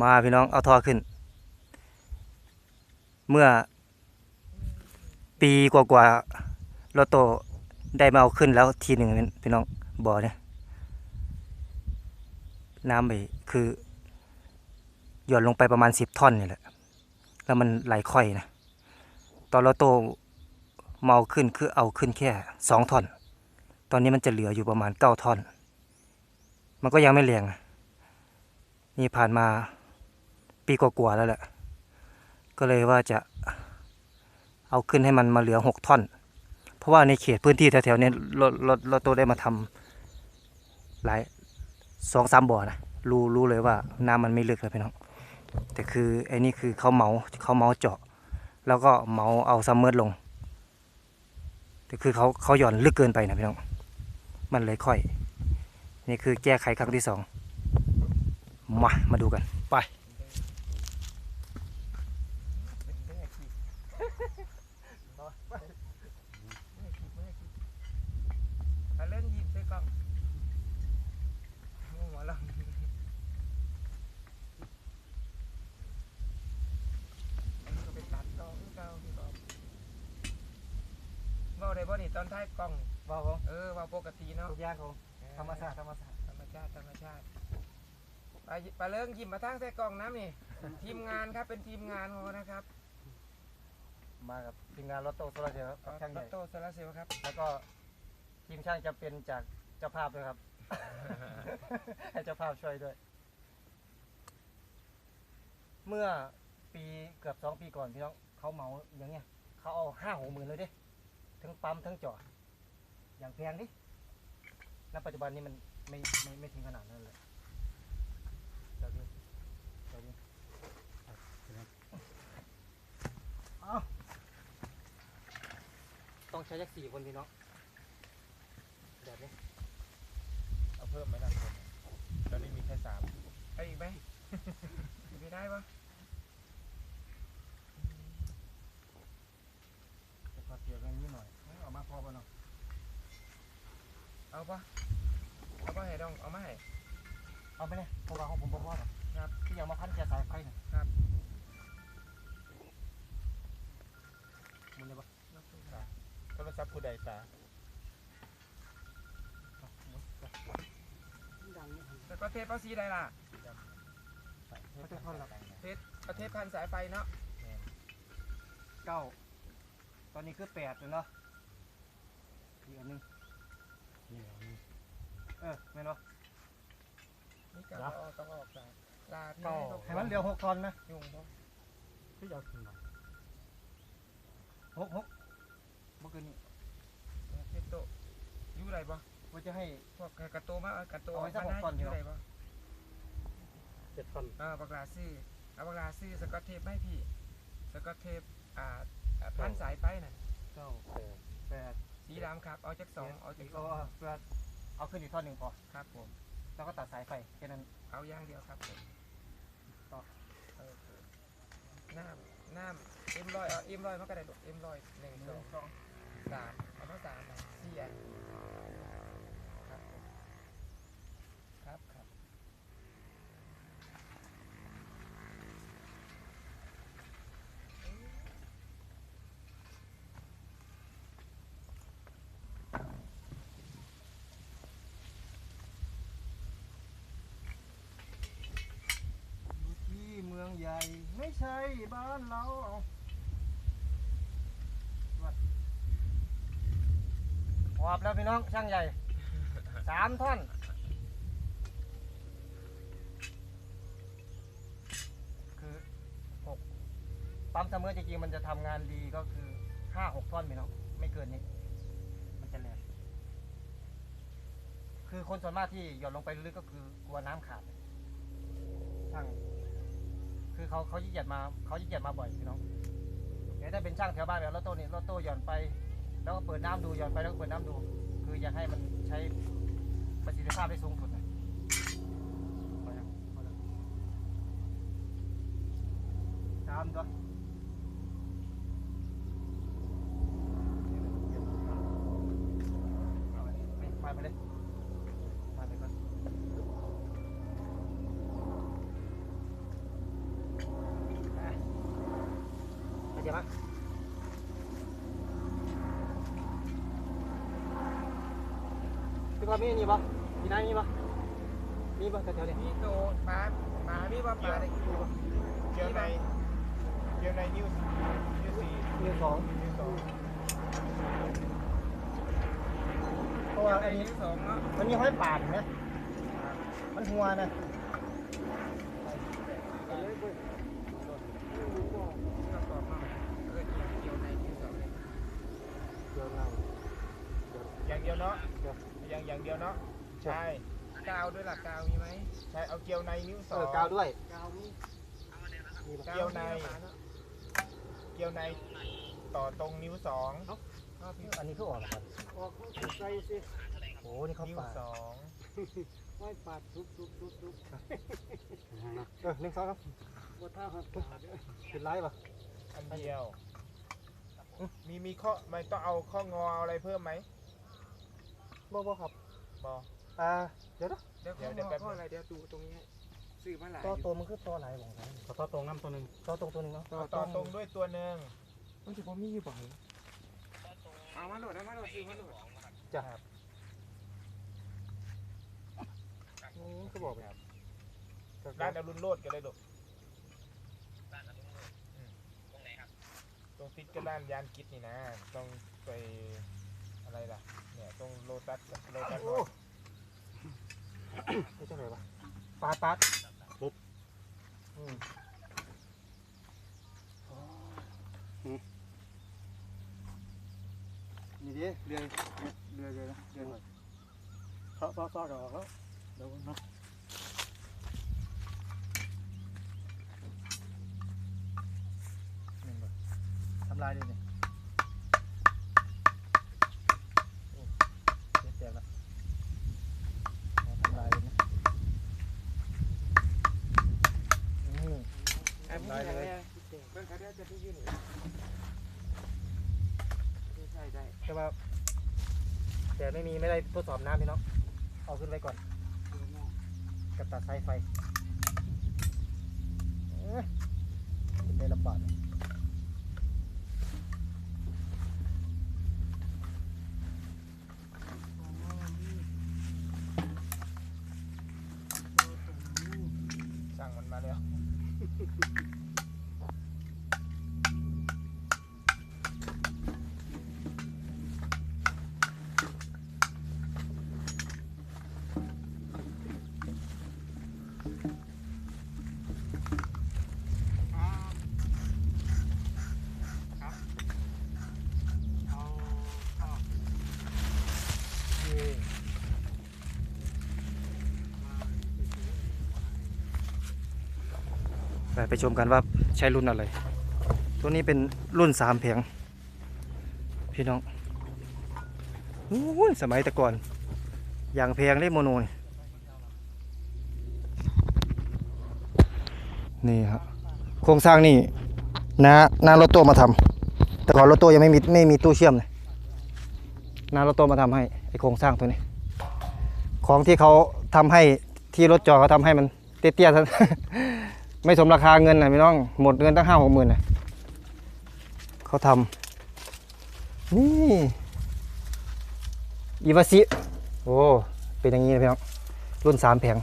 มาพี่น้องเอาท่อขึ้น เมื่อปีกว่าๆรถโตได้มาเอาขึ้นแล้วทีหนึ่งพี่น้องบ่อเนี่ยน้ำไปคือหย่อนลงไปประมาณสิบท่อนนี่แหละแล้วมันไหลค่อยนะตอนเราโตเอาขึ้นคือเอาขึ้นแค่สองท่อน ตอนนี้มันจะเหลืออยู่ประมาณเก้าท่อน มันก็ยังไม่แรงนะนี่ผ่านมา ปีกว่าๆแล้วแหละ ก็เลยว่าจะเอาขึ้นให้มันมาเหลือหกท่อน เพราะว่าในเขตพื้นที่แถวๆนี้รถรถรถโตได้มาทำหลายสองสามบ่อนะรู้รู้เลยว่าน้ำมันไม่ลึกเลยพี่น้องแต่คือไอ้นี่คือเขาเมาเขาเมาเจาะ แล้วก็เมาเอาซัมเมอร์ลง แต่คือเขาเขาหย่อนลึกเกินไปนะพี่น้องมันเลยค่อย นี่คือแก้ไขครั้งที่สองมามาดูกันไป ถ้าเล่นยิบใส่กล้องโอ้หัวเราะอันนี้ก็ไปตัดต่อคือเก่าพี่กอล์ฟเว้า ได้บ่นี่ตอนท้ายกล้องว้าวเออเว่าปกติเนาะทุกอย่างของธรรมชาติธรรมชาติธรรมชาติธรรมชาติไปไปเริ่มยิ้มมาทั้งใส่กล้องน้ำนี่ทีมงานครับเป็นทีมงานของเรานะครับ มากับทีมงานรถโตโซลาร์เซลล์ครับช่างใหรญ่ถโตโซลาร์เซลล์ครับ แล้วก็ทีมช่างจะเป็นจากเจ้าภาพด้วยครับ ให้เจ้าภาพช่วยด้วย เมื่อปีเกือบสองปีก่อนพี่น้องเขาเหมาอย่างเงี้ยเขาเอาห้าหกหมื่นเลยเด้ ทั้งปั๊มทั้งจอด อย่างแพงดิณปัจจุบันนี้มันไม่ไม่ไม่ถึงขนาดนั้นเลยเดี๋ยวดิเดี๋ยวดิเอาต้องใช้ยักสี่คนพี่น้องแบบนี้เอาเพิ่มไหมล่ะคนตอนนี้มีแค่สามไปอีกไหมไม่ได้ปะจะขอเสียกันนิดหน่อยเอามา พอป่ะเนาะเอาปะเอาปะให้ดองเอามาให้เอาไปเลยเพราะว่าของผมบ่พอหรอกครับที่ยังมาพันแกสายไฟน่ะครับมันเลยปะโทรศัพท์ผู้ใดสาเอาหมดไปดังนี่แล้วประเทศภาษีใดล่ะเขาจะทอนหลักประเทศพันสายไฟเนาะเก้าตอนนี้คือแปดเลยเนาะ อีกอันหนึงเออไม่เนาะนี่ก็เหรอเอาต้องออกจากลาที่เก้าให้เขาให้มันเหลือหกตอนไหมยุ่งปะที่ยาวขึ้นมาหกหกเมื่อคืนนี้เทปโตะอยู่ไรปะว่าจะให้ พวกกระโตมาเอากระโตเอาไว้สักมาหกตอนอเดียว ยู่ไรปะเจ็ดตอนเออบักลาซื้อเอาบักลาซื้อสกอตเทปให้พี่สกอตเทปอ่าอ่าพันสายไฟน่ะเก้าแปดแปด สีดำครับ เอาจากสองเอาจากสเอาองเอาเพื่อเอาขึ้นอีกท่อนหนึ่งพอ ครับผม แล้วก็ตัดสายไฟแค่นั้น เอาอย่างเดียวครับผมต่อ เออน้ำน้ำเอ็มร้อยเอาเอ็มร้อยมาก็ได้ลูกเอ็มร้อยหนึ่งสองสองสามเอามาสามนะสี่อันครับผมครับครับ อยู่ที่เมือง ใหญ่ ไม่ใช่บ้านเราเอาวัดหอบแล้วพี่น้องช่างใหญ่สามท่อนคือหกปั๊มเสมอจริงๆมันจะทำงานดีก็คือห้าหกท่อนพี่น้องไม่เกินนี้ มันจะแรงคือคนส่วนมากที่หย่อนลงไปลึกก็คือกลัวน้ำขาดช่าง คือเขาเขายิ่งเหยียดมาเขายิ่งเหยียดมาบ่อยพี่น้องแต่ถ้าเป็นช่างแถวบ้านแบบรถโต้นี่รถโต้หย่อนไป แล้วก็เปิดน้ำดูหย่อนไปแล้วก็เปิดน้ำดู คืออยากให้มันใช้ประสิทธิภาพได้สูงสุดนะพอยังพอแล้วตามตัวเอาไปไปไปเลยมาเลยก่อน สียบปะพี่ ว่ามีนี่ปะมีน้ำมีปะมีปะแถวๆเนี่ยมีโตปลาปลามีว่าปลาได้อยู่บ่เกี่ยวในเกี่ยวในนิ้วนิ้วสี่มีสองนิ้วสองเพราะว่าอันอันนี้นี้สองเนาะมันมีห้อยปาดนะมันหัวนะประกอบมาเออเกี่ยวนที่สองเยเดี๋ยวเราอย่างเดียวเนาะ อย่างอย่างเดียวเนาะใช่กาวด้วยล่ะกาวมีไหมใช่เอาเกี่ยวในนิ้วสเอองอกาวด้วยกาวมีมีปะเกี่ยวในปลาเนาะเกี่ยวในต่อตรงนิ้วสองอันนี้คือออกแล้วครับออกใส่สิโอ้นี่เขานิ้วปาดสองไว้ปาดทุบทุบทุบทุบเออหนึ่งสองครับบ่ท่าหักปาดเด้อเป็นไรปะอันเดียว มีมีข้อไม่ต้องเอาข้องอเอาอะไรเพิ่มไหม บ่บ่ครับบออ่าเดี๋ยวนะเดี๋ยวเดี๋เดี๋ยยววเดี๋เดี๋ยยววข้ออะไรเดี๋ยวดูตรงนี้ให้ซื้อมาหลายต่ออยู่ตัวมันคือต่อไหนของเขาขอต่อตรงน้ำตัวหนึ่งต่อตรงตัวหนึงเนาะต่อต่อตรงด้วยตัวหนึ่งมันสิบ่มีอยู่บ่เหรอเอามาโหลดเอามาโหลดซื้อมาโหลดจ้ะอืมก็บอกแบบร้านอรุณโรดก็ได้ลูกตรงติดกับร้านยานกิจนี่นะ ต้องไป อะไรล่ะ เนี่ยตรงโลตัสโลตัสโอ้ไม่ใช่ไหนวะปาดปาดปุ๊บอืมนี่ดิเรือเรือเรือเรือหน่อยซอซอซอกับเขาเดี๋ยวเนาะหนึ่งแบบทำลายดิเนี่ยโอ้เจ็บแตกละเอาทำลายเลยนะอืม ไอ้พวกนี้อะไรอะเพิ่นเขาเดี๋ยวจะที่ยืนนี่ใช่ได้แต่ว่าแต่ไม่มีไม่ได้ทดสอบน้ำพี่น้องเอาขึ้นไปก่อนกับตัดสายไฟเอ๊ะเป็นได้ลำบาก ไปไปชมกันว่าใช้รุ่นอะไร ตัวนี้เป็นรุ่นสามแผง พี่น้องอู้สมัยแต่ก่อน อย่างแพงเลยโมโนนี่นี่ครับโครงสร้างนี่น้าน้ารถโต้มาทำแต่ก่อนรถโต้ยังไม่มีไม่มีตู้เชื่อมเลยน้ารถโต้มาทำให้ไอโครงสร้างตัวนี้ ของที่เขาทำให้ที่รถจอเขาทำให้มันเตี้ยๆซะ ไม่สมราคาเงินนะพี่น้อง หมดเงินตั้งห้าหกหมื่นนะเขาทำนี่อีวาซิโอ้เป็นอย่างนี้นะพี่น้องรุ่นสามแผง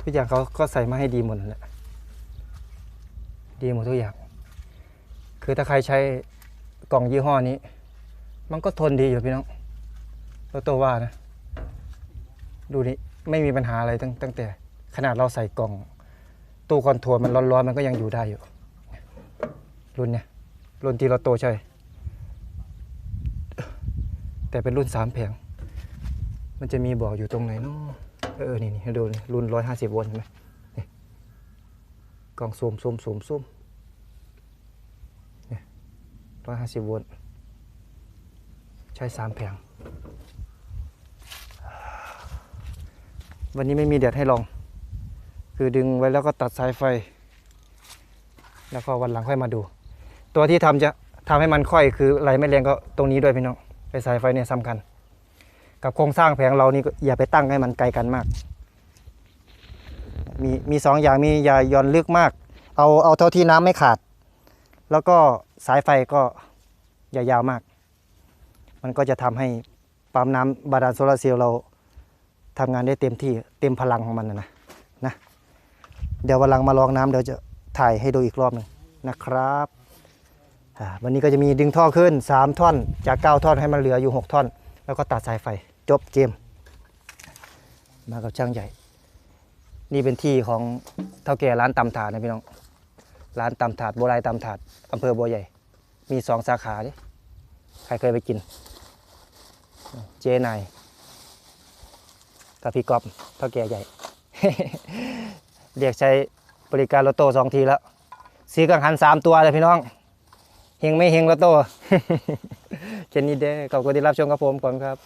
ทุกอย่างเขาก็ใส่มาให้ดีหมดแหละดีหมดทุกอย่าง คือถ้าใครใช้กล่องยี่ห้อนี้ มันก็ทนดีอยู่พี่น้องเราตัวว่านะ ดูนี่ไม่มีปัญหาอะไรตั้งตั้งแต่ ขนาดเราใส่กล่อง ตู้คอนโทรลมันร้อนๆมันก็ยังอยู่ได้อยู่ รุ่นเนี้ยรุ่นที่เราโตใช่ แต่เป็นรุ่นสามแผง มันจะมีบอกอยู่ตรงไหนเนาะเออนี่นี่ให้ดูนี่รุ่นร้อยห้าสิบโวลต์เห็นไหมนี่กล่องซูมซูมซูมซูมร้อยห้าสิบโวลต์ใช้สามแผง วันนี้ไม่มีแดดให้ลอง คือดึงไว้แล้วก็ตัดสายไฟ แล้วก็วันหลังค่อยมาดู ตัวที่ทำจะทำให้มันค่อยคือไหลไม่แรงก็ตรงนี้ด้วยพี่น้องไฟสายไฟเนี่ยสำคัญ กับโครงสร้างแผงเรานี่อย่าไปตั้งให้มันไกลกันมาก มีมีสองอย่างมีอย่าย่อนลึกมาก เอาเอาเท่าที่น้ำไม่ขาด แล้วก็สายไฟก็อย่ายาวมาก มันก็จะทำให้ปั๊มน้ำบาดาลโซลาร์เซลล์เราทำงานได้เต็มที่เต็มพลังของมันนะนะ เดี๋ยววันหลังมาลองน้ำเดี๋ยวจะถ่ายให้ดูอีกรอบหนึ่งนะครับวันนี้ก็จะมีดึงท่อขึ้น 3 ท่อน จาก 9 ท่อนให้มันเหลืออยู่ 6 ท่อน แล้วก็ตัดสายไฟจบเกม มากับช่างใหญ่ นี่เป็นที่ของเท่าแก่ร้านตำถาดนะพี่น้อง ร้านตำถาดโบราณตำถาดอำเภอบัวใหญ่ มีสองสาขาดิใครเคยไปกิน เจนายกับพี่กอฟเท่าแก่ใหญ่ เรียกใช้บริการรถโต้สองทีแล้วซื้อกังหันสามตัวเลยพี่น้องเฮงไม่เฮงรถโต้เช่นนี้เด้อขอบคุณที่รับชมกับผมก่อนครับ